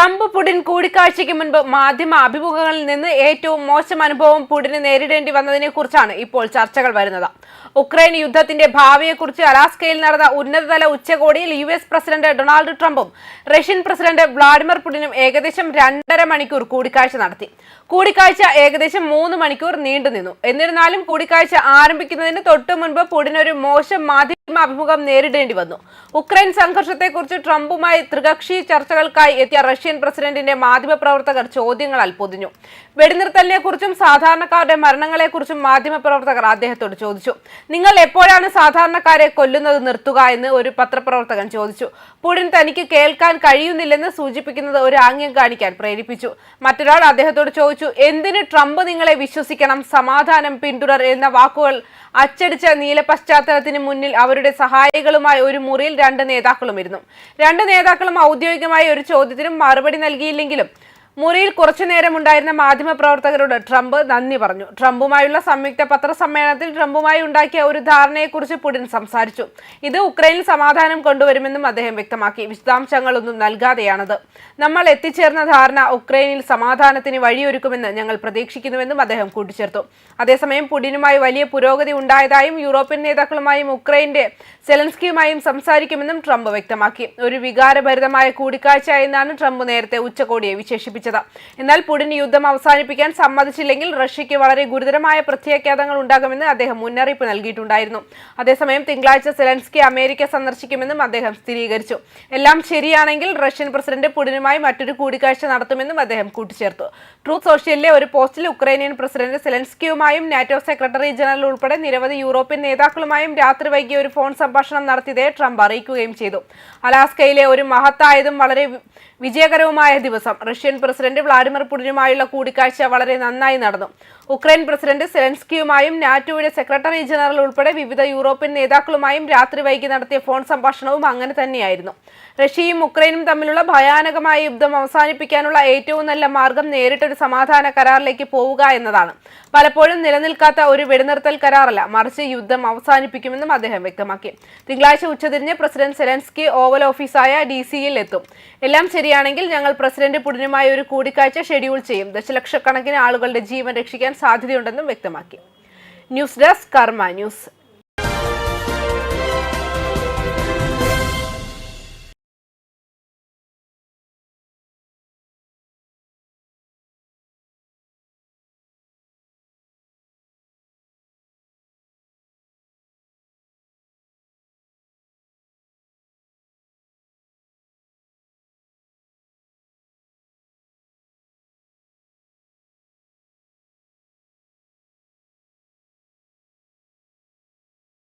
Trump Putin കൂടിക്കാഴ്ചയ്ക്ക് മുൻപ് മാധ്യമ അഭിമുഖങ്ങളിൽ നിന്ന് ഏറ്റവും മോശം അനുഭവം പുടിന് നേരിടേണ്ടി വന്നതിനെ കുറിച്ചാണ് ഇപ്പോൾ ചർച്ചകൾ വരുന്നത്. ഉക്രൈൻ യുദ്ധത്തിന്റെ ഭാവിയെക്കുറിച്ച് അലാസ്കയിൽ നടന്ന ഉന്നതതല ഉച്ചകോടിയിൽ യു എസ് പ്രസിഡന്റ് ഡൊണാൾഡ് ട്രംപും റഷ്യൻ പ്രസിഡന്റ് വ്ളാഡിമിർ പുടിനും ഏകദേശം രണ്ടര മണിക്കൂർ കൂടിക്കാഴ്ച നടത്തി. കൂടിക്കാഴ്ച ഏകദേശം മൂന്ന് മണിക്കൂർ നീണ്ടുനിന്നു എന്നിരുന്നാലും കൂടിക്കാഴ്ച ആരംഭിക്കുന്നതിന് തൊട്ടു മുൻപ് പുടിനൊരു മോശം മാധ്യമ അഭിമുഖം നേരിടേണ്ടി വന്നു. ഉക്രൈൻ സംഘർഷത്തെക്കുറിച്ച് ട്രംപുമായി ത്രികക്ഷി ചർച്ചകൾക്കായി എത്തിയ റഷ്യൻ പ്രസിഡന്റിന്റെ മാധ്യമപ്രവർത്തകർ ചോദ്യങ്ങളാൽ പൊതിഞ്ഞു. വെടിനിർത്തലിനെ കുറിച്ചും സാധാരണക്കാരുടെ മരണങ്ങളെക്കുറിച്ചും മാധ്യമപ്രവർത്തകർ അദ്ദേഹത്തോട് ചോദിച്ചു. നിങ്ങൾ എപ്പോഴാണ് സാധാരണക്കാരെ കൊല്ലുന്നത് നിർത്തുക? എന്ന് ഒരു പത്രപ്രവർത്തകൻ ചോദിച്ചു. പുടിൻ തനിക്ക് കേൾക്കാൻ കഴിയുന്നില്ലെന്ന് സൂചിപ്പിക്കുന്നത് ഒരു ആംഗ്യം കാണിക്കാൻ പ്രേരിപ്പിച്ചു. മറ്റൊരാൾ അദ്ദേഹത്തോട് ചോദിച്ചു എന്തിന് ട്രംപ് നിങ്ങളെ വിശ്വസിക്കണം? സമാധാനം പിന്തുടർ എന്ന വാക്കുകൾ അച്ചടിച്ച നീല പശ്ചാത്തലത്തിന് മുന്നിൽ അവരുടെ സഹായികളുമായി ഒരു മുറിയിൽ രണ്ട് നേതാക്കളും ഇരുന്നു രണ്ട് നേതാക്കളും ഔദ്യോഗികമായി ഒരു ചോദ്യത്തിനും മറുപടി നൽകിയില്ലെങ്കിലും മുറിയിൽ കുറച്ചു നേരം ഉണ്ടായിരുന്ന മാധ്യമപ്രവർത്തകരോട് ട്രംപ് നന്ദി പറഞ്ഞു. ട്രംപുമായുള്ള സംയുക്ത പത്രസമ്മേളനത്തിൽ ട്രംപുമായി ഉണ്ടാക്കിയ ഒരു ധാരണയെക്കുറിച്ച് പുടിൻ സംസാരിച്ചു. ഇത് ഉക്രൈനിൽ സമാധാനം കൊണ്ടുവരുമെന്നും അദ്ദേഹം വ്യക്തമാക്കി. വിശദാംശങ്ങളൊന്നും നൽകാതെയാണത്. നമ്മൾ എത്തിച്ചേർന്ന ധാരണ ഉക്രൈനിൽ സമാധാനത്തിന് വഴിയൊരുക്കുമെന്ന് ഞങ്ങൾ പ്രതീക്ഷിക്കുന്നുവെന്നും അദ്ദേഹം കൂട്ടിച്ചേർത്തു. അതേസമയം പുടിനുമായി വലിയ പുരോഗതി ഉണ്ടായതായും യൂറോപ്യൻ നേതാക്കളുമായും ഉക്രൈന്റെ സെലൻസ്കിയുമായും സംസാരിക്കുമെന്നും ട്രംപ് വ്യക്തമാക്കി. ഒരു വികാരഭരിതമായ കൂടിക്കാഴ്ച എന്നാണ് ട്രംപ് നേരത്തെ ഉച്ചകോടിയെ വിശേഷിപ്പിച്ചത്. എന്നാൽ പുടിൻ യുദ്ധം അവസാനിപ്പിക്കാൻ സമ്മതിച്ചില്ലെങ്കിൽ റഷ്യയ്ക്ക് വളരെ ഗുരുതരമായ പ്രത്യാഘാതങ്ങൾ ഉണ്ടാകുമെന്ന് അദ്ദേഹം മുന്നറിയിപ്പ് നൽകിയിട്ടുണ്ടായിരുന്നു. അതേസമയം തിങ്കളാഴ്ച സെലൻസ്കി അമേരിക്ക സന്ദർശിക്കുമെന്നും അദ്ദേഹം സ്ഥിരീകരിച്ചു. എല്ലാം ശരിയാണെങ്കിൽ റഷ്യൻ പ്രസിഡന്റ് പുടിനുമായി മറ്റൊരു കൂടിക്കാഴ്ച നടത്തുമെന്നും അദ്ദേഹം കൂട്ടിച്ചേർത്തു. ട്രൂത്ത് സോഷ്യലിലെ ഒരു പോസ്റ്റിൽ ഉക്രൈനിയൻ പ്രസിഡന്റ് സെലൻസ്കിയുമായും നാറ്റോ സെക്രട്ടറി ജനറൽ ഉൾപ്പെടെ നിരവധി യൂറോപ്യൻ നേതാക്കളുമായും രാത്രി വൈകി ഒരു ഫോൺ സംഭാഷണം നടത്തിയതേ ട്രംപ് അറിയിക്കുകയും ചെയ്തു. അലാസ്കയിലെ ഒരു മഹത്തായതും വളരെ വിജയകരവുമായ ദിവസം. റഷ്യൻ പ്രസിഡന്റ് വ്ളാഡിമിർ പുടിനുമായുള്ള കൂടിക്കാഴ്ച വളരെ നന്നായി നടന്നു. ഉക്രൈൻ പ്രസിഡന്റ് സെലൻസ്കിയുമായും നാറ്റോയുടെ സെക്രട്ടറി ജനറൽ ഉൾപ്പെടെ വിവിധ യൂറോപ്യൻ നേതാക്കളുമായും രാത്രി വൈകി നടത്തിയ ഫോൺ സംഭാഷണവും അങ്ങനെ തന്നെയായിരുന്നു. റഷ്യയും ഉക്രൈനും തമ്മിലുള്ള ഭയാനകമായ യുദ്ധം അവസാനിപ്പിക്കാനുള്ള ഏറ്റവും നല്ല മാർഗം നേരിട്ടൊരു സമാധാന കരാറിലേക്ക് പോവുക എന്നതാണ്. പലപ്പോഴും നിലനിൽക്കാത്ത ഒരു വെടിനിർത്തൽ കരാറല്ല മറിച്ച് യുദ്ധം അവസാനിപ്പിക്കുമെന്നും അദ്ദേഹം വ്യക്തമാക്കി. തിങ്കളാഴ്ച ഉച്ചതിരിഞ്ഞ് പ്രസിഡന്റ് സെലൻസ്കി ഓവൽ ഓഫീസായ ഡി സിയിൽ എത്തും. എല്ലാം ശരിയാണെങ്കിൽ ഞങ്ങൾ പ്രസിഡന്റ് പുടിനുമായി ഒരു കൂടിക്കാഴ്ച ഷെഡ്യൂൾ ചെയ്യും. ദശലക്ഷക്കണക്കിന് ആളുകളുടെ ജീവൻ രക്ഷിക്കാൻ സാധ്യതയുണ്ടെന്നും വ്യക്തമാക്കി. News desk Karma news.